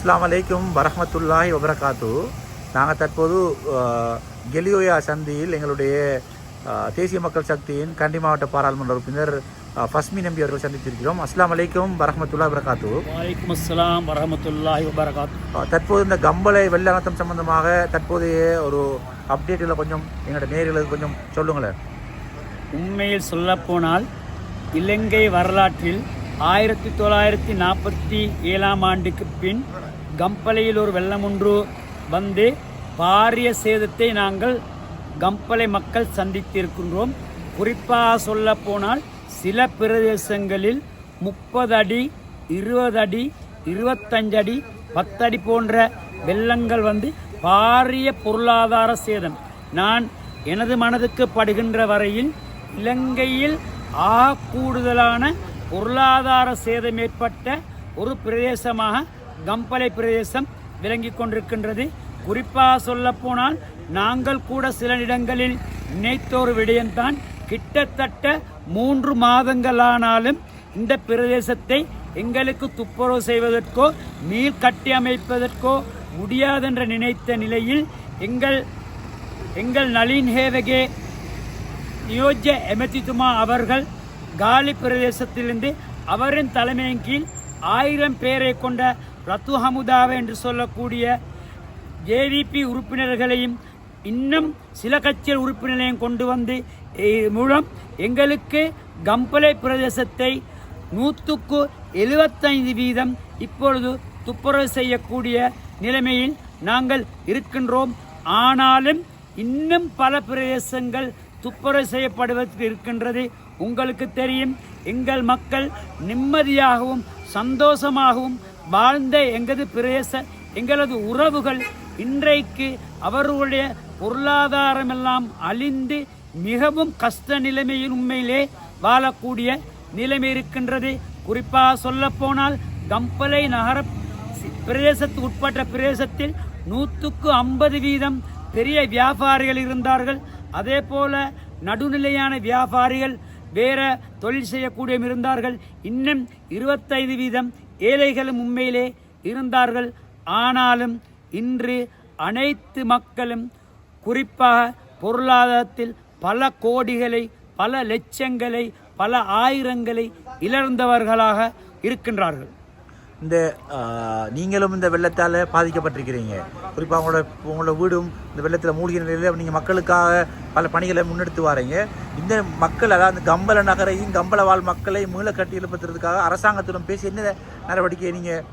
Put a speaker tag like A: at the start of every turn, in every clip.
A: அஸ்ஸலாமு அலைக்கும் வரஹ்மத்துல்லாஹி வபரகாத்து. நாங்கள் தற்போது கெலியோயா சந்தியில் எங்களுடைய தேசிய மக்கள் சக்தியின் கண்டி மாவட்ட பாராளுமன்ற உறுப்பினர் ஃபஸ்மி நம்பி அவர்கள் சந்தித்திருக்கிறோம். அஸ்ஸலாமு அலைக்கும் வரஹ்மத்துல்லாஹி வபரகாத்து.
B: வலைக்கும் அஸ்ஸலாம் வரஹமத்துல்லாஹி வபரகாத்.
A: அஹ், தற்போது இந்த கம்பளை வெள்ளநத்தம் சம்பந்தமாக தற்போதைய ஒரு அப்டேட்டில் கொஞ்சம் எங்களோட நேர்களுக்கு கொஞ்சம் சொல்லுங்களேன்.
B: உண்மையில் சொல்லப்போனால் இலங்கை வரலாற்றில் ஆயிரத்தி தொள்ளாயிரத்தி நாற்பத்தி ஏழாம் ஆண்டுக்கு பின் கம்பளையில் ஒரு வெள்ளம் ஒன்று வந்து பாரிய சேதத்தை நாங்கள் கம்பளை மக்கள் சந்தித்திருக்கின்றோம். குறிப்பாக சொல்லப்போனால் சில பிரதேசங்களில் முப்பது அடி இருபது அடி இருபத்தஞ்சு அடி பத்தடி போன்ற வெள்ளங்கள் வந்து பாரிய பொருளாதார சேதம். நான் எனது மனதுக்கு படுகின்ற வரையில் இலங்கையில் ஆ கூடுதலான பொருளாதார சேதம் ஏற்பட்ட ஒரு பிரதேசமாக கம்பளை பிரதேசம் விளங்கி கொண்டிருக்கின்றது. குறிப்பாக சொல்லப்போனால் நாங்கள் கூட சில இடங்களில் நினைத்தோர் விடயம்தான். கிட்டத்தட்ட மூன்று மாதங்களானாலும் இந்த பிரதேசத்தை எங்களுக்கு துப்புரவு செய்வதற்கோ மீள் கட்டி அமைப்பதற்கோ முடியாதென்ற நினைத்த நிலையில் எங்கள் எங்கள் நளின் ஹேவகே நியோஜ்ய எமதித்துமா அவர்கள் காலி பிரதேசத்திலிருந்து அவரின் தலைமையின் கீழ் ஆயிரம் பேரை கொண்ட ரத்து ஹமுதாவை என்று சொல்லக்கூடிய ஜேவிபி உறுப்பினர்களையும் இன்னும் சில கட்சிகள் உறுப்பினர்களையும் கொண்டு வந்து மூலம் எங்களுக்கு கம்பளை பிரதேசத்தை நூற்றுக்கு எழுபத்தைந்து வீதம் இப்பொழுது துப்புரவு செய்யக்கூடிய நிலைமையில் நாங்கள் இருக்கின்றோம். ஆனாலும் இன்னும் பல பிரதேசங்கள் துப்புரவு செய்யப்படுவதற்கு இருக்கின்றது. உங்களுக்கு தெரியும் எங்கள் மக்கள் நிம்மதியாகவும் சந்தோஷமாகவும் வாழ்ந்த எங்களது பிரேச எங்களது உறவுகள் இன்றைக்கு அவர்களுடைய பொருளாதாரமெல்லாம் அழிந்து மிகவும் கஷ்ட நிலைமையில் உண்மையிலே வாழக்கூடிய நிலைமை இருக்கின்றது. குறிப்பாக சொல்லப்போனால் கம்பலை நகர பிரதேசத்துக்கு உட்பட்ட பிரதேசத்தில் நூற்றுக்கு ஐம்பது வீதம் பெரிய வியாபாரிகள் இருந்தார்கள். அதே போல நடுநிலையான வியாபாரிகள் வேற தொழில் செய்யக்கூடியவரும் இருந்தார்கள். இன்னும் இருபத்தைந்து வீதம் ஏழைகளும் உண்மையிலே இருந்தார்கள். ஆனாலும் இன்று அனைத்து மக்களும் குறிப்பாக பொருளாதாரத்தில் பல கோடிகளை பல லட்சங்களை பல ஆயிரங்களை இழந்தவர்களாக இருக்கின்றார்கள்.
A: இந்த நீங்களும் இந்த வெள்ளத்தால் பாதிக்கப்பட்டிருக்கிறீங்க. குறிப்பாக உங்களோட உங்களோட வீடும் இந்த வெள்ளத்தில் மூழ்கிய நிலையில் நீங்கள் மக்களுக்காக பல பணிகளை முன்னெடுத்து வாரீங்க. இந்த மக்கள் அதாவது கம்பள நகரையும் கம்பள வாழ் மக்களை மீள கட்டி எழுப்புறதுக்காக அரசாங்கத்துடன் பேசி என்ன நடவடிக்கையை நீங்கள்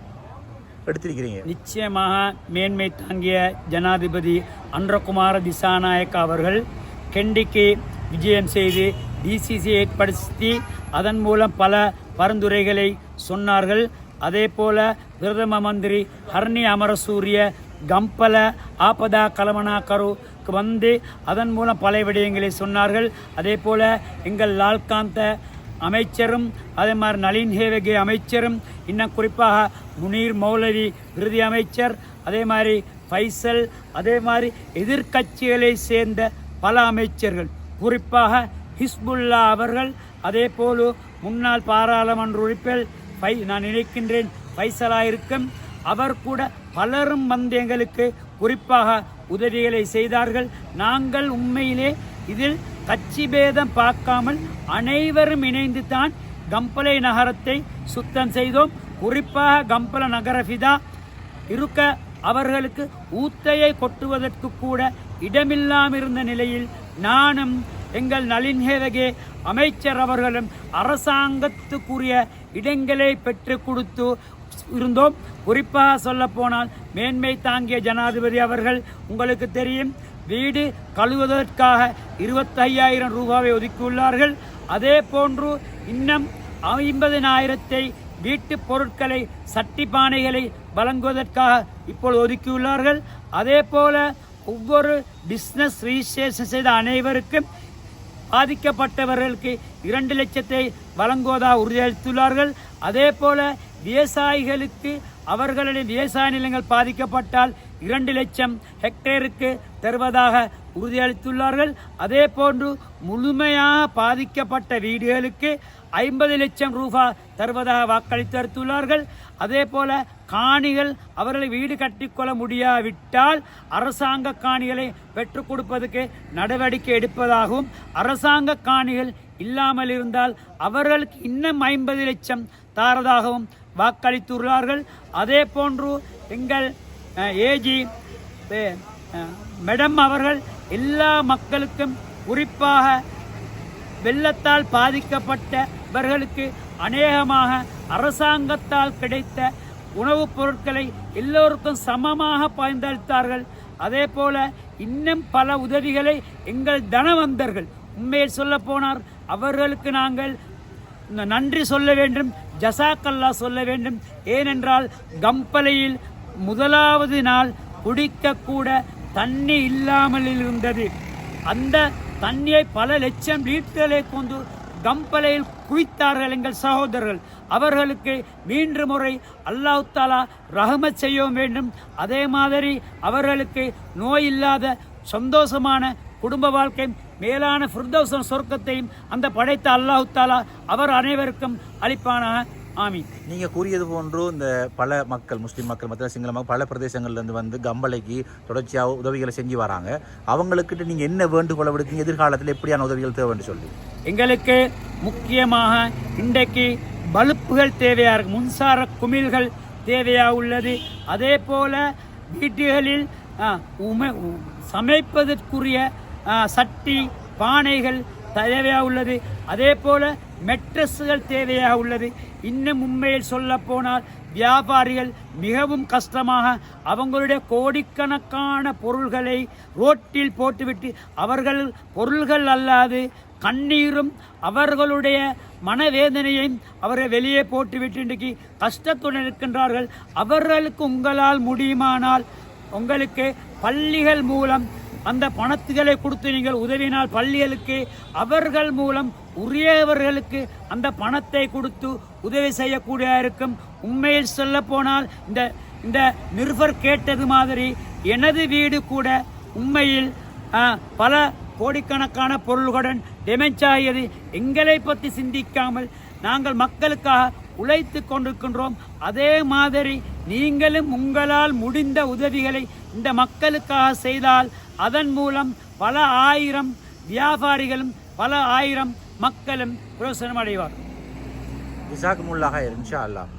A: எடுத்திருக்கிறீங்க?
B: நிச்சயமாக மேன்மை தாங்கிய ஜனாதிபதி அன்றகுமார திசாநாயக் அவர்கள் கெண்டிக்கு விஜயம் செய்து டிசிசி ஏற்படுத்தி அதன் மூலம் பல பரிந்துரைகளை சொன்னார்கள். அதே போல பிரதம மந்திரி ஹர்னி அமரசூரிய கம்பல ஆபதா கலமனா கலமனாக்கருக்கு வந்து அதன் மூலம் பல விடயங்களை சொன்னார்கள். அதே போல எங்கள் லால்காந்த அமைச்சரும் அதே மாதிரி நளின் ஹேவகே அமைச்சரும் இன்னும் குறிப்பாக முனீர் மௌலவி விருதி அமைச்சர் அதே மாதிரி ஃபைசல் அதே மாதிரி எதிர்க்கட்சிகளை சேர்ந்த பல அமைச்சர்கள். குறிப்பாக ஹிஸ்புல்லா அவர்கள் அதே போல முன்னாள் பாராளுமன்ற உறுப்பினர் ஃபை நான் நினைக்கின்றேன் ஃபைசலா இருக்கும் அவர் கூட பலரும் வந்து எங்களுக்கு குறிப்பாக உதவிகளை செய்தார்கள். நாங்கள் உண்மையிலே இதில் கட்சி பேதம் பார்க்காமல் அனைவரும் இணைந்து தான் கம்பளை நகரத்தை சுத்தம் செய்தோம். குறிப்பாக கம்பள நகரஃபிதா இருக்க அவர்களுக்கு ஊத்தையை கொட்டுவதற்கு கூட இடமில்லாமிருந்த நிலையில் நானும் எங்கள் நளின்ஹேதகே அமைச்சர் அவர்களும் அரசாங்கத்துக்குரிய இடங்களை பெற்று கொடுத்து இருந்தோம். குறிப்பாக சொல்லப்போனால் மேன்மை தாங்கிய ஜனாதிபதி அவர்கள் உங்களுக்கு தெரியும் வீடு கழுவுவதற்காக இருபத்தையாயிரம் ரூபாவை ஒதுக்கியுள்ளார்கள். அதே போன்று இன்னும் ஐம்பதினாயிரத்தை வீட்டு பொருட்களை சட்டி பானைகளை வழங்குவதற்காக இப்பொழுது ஒதுக்கியுள்ளார்கள். அதே போல ஒவ்வொரு பிஸ்னஸ் ரிஜிஸ்ட்ரேஷன் செய்த அனைவருக்கும் பாதிக்கப்பட்டவர்களுக்கு இரண்டு லட்சத்தை வழங்குவதாக உறுதியளித்துள்ளார்கள். அதே போல விவசாயிகளுக்கு அவர்களுடைய விவசாய நிலங்கள் பாதிக்கப்பட்டால் இரண்டு லட்சம் ஹெக்டேருக்கு தருவதாக உறுதியளித்துள்ளார்கள். அதே போன்று முழுமையாக பாதிக்கப்பட்ட வீடுகளுக்கு ஐம்பது லட்சம் ரூபாய் தருவதாக வாக்களித்தளித்துள்ளார்கள் அதே போல காணிகள் அவர்களை வீடு கட்டிக்கொள்ள முடியாவிட்டால் அரசாங்க காணிகளை பெற்றுக் கொடுப்பதற்கு நடவடிக்கை எடுப்பதாகவும் அரசாங்க காணிகள் இல்லாமல் இருந்தால் அவர்களுக்கு இன்னும் ஐம்பது லட்சம் தாரதாகவும் வாக்களித்துள்ளார்கள். அதே போன்று எங்கள் ஏஜி மேடம் அவர்கள் எல்லா மக்களுக்கும் குறிப்பாக வெள்ளத்தால் பாதிக்கப்பட்டவர்களுக்கு அநேகமாக அரசாங்கத்தால் கிடைத்த உணவுப் பொருட்களை எல்லோருக்கும் சமமாக பயன்படுத்தார்கள். அதே போல இன்னும் பல உதவிகளை எங்கள் தனவந்தர்கள் உண்மையில் சொல்ல போனார் அவர்களுக்கு நாங்கள் நன்றி சொல்ல வேண்டும் ஜசாக்கல்லா சொல்ல வேண்டும். ஏனென்றால் கம்பலையில் முதலாவது நாள் குடிக்கக்கூட தண்ணி இல்லாமல் இருந்தது. அந்த தண்ணியை பல லட்சம் லீட்டர்களை கொண்டு கம்பலையில் குவித்தார்கள் எங்கள் சகோதரர்கள். அவர்களுக்கு மீண்டு முறை அல்லாஹ் தாலா ரஹமத் செய்ய வேண்டும். அதே மாதிரி அவர்களுக்கு நோய் இல்லாத சந்தோஷமான குடும்ப வாழ்க்கையும் மேலான ஃபிர்தௌசன் சொர்க்கத்தையும் அந்த படைத்த அல்லாஹு தாலா அவர் அனைவருக்கும் அளிப்பானாக. ஆமீன்.
A: நீங்கள் கூறியது போன்று இந்த பல மக்கள் முஸ்லீம் மக்கள் மற்ற சிங்கள மக்கள் பல பிரதேசங்கள்லேருந்து வந்து கம்பளைக்கு தொடர்ச்சியாக உதவிகளை செஞ்சு வராங்க. அவங்களுக்கிட்ட நீங்கள் என்ன வேண்டுகோளை விடுக்கீங்க? எதிர்காலத்தில் எப்படியான உதவிகள் தேவைன்னு சொல்லி.
B: எங்களுக்கு முக்கியமாக இன்றைக்கு பல்புகள் தேவையா இருக்கு மின்சார குமிழ்கள் தேவையா உள்ளது. அதே போல வீட்டுகளில் ஆ, உம சமைப்பதற்குரிய சட்டி பானைகள் தேவையா உள்ளது. அதே போல மெட்ரஸுகள் தேவையாக உள்ளது. இன்னும் உண்மையில் சொல்ல போனால் வியாபாரிகள் மிகவும் கஷ்டமாக அவங்களுடைய கோடிக்கணக்கான பொருள்களை ரோட்டில் போட்டுவிட்டு அவர்கள் பொருள்கள் அல்லாது கண்ணீரும் அவர்களுடைய மனவேதனையையும் அவரை வெளியே போட்டுவிட்டு இன்றைக்கு கஷ்டத்துடன் இருக்கின்றார்கள். அவர்களுக்கு உங்களால் முடியுமானால் உங்களுக்கு பள்ளிகள் மூலம் அந்த பணத்துகளை கொடுத்து நீங்கள் உதவினால் பள்ளிகளுக்கு அவர்கள் மூலம் உரியவர்களுக்கு அந்த பணத்தை கொடுத்து உதவி செய்யக்கூடிய இருக்கும் உண்மையில் சொல்ல போனால் இந்த இந்த நிருபர் கேட்டது மாதிரி எனது வீடு கூட உண்மையில் பல கோடிக்கணக்கான பொருள்களுடன் டேமேஜ் ஆகியது எங்களை பற்றி சிந்திக்காமல் நாங்கள் மக்களுக்காக உழைத்து கொண்டிருக்கின்றோம். அதே மாதிரி நீங்களும் உங்களால் முடிந்த உதவிகளை இந்த மக்களுக்காக செய்தால் அதன் மூலம் பல ஆயிரம் வியாபாரிகளும் பல ஆயிரம் மக்களும் பிரயோசனம் அடைவார்
A: இசாக்குமுல்லாக இன்ஷா அல்லாஹ்.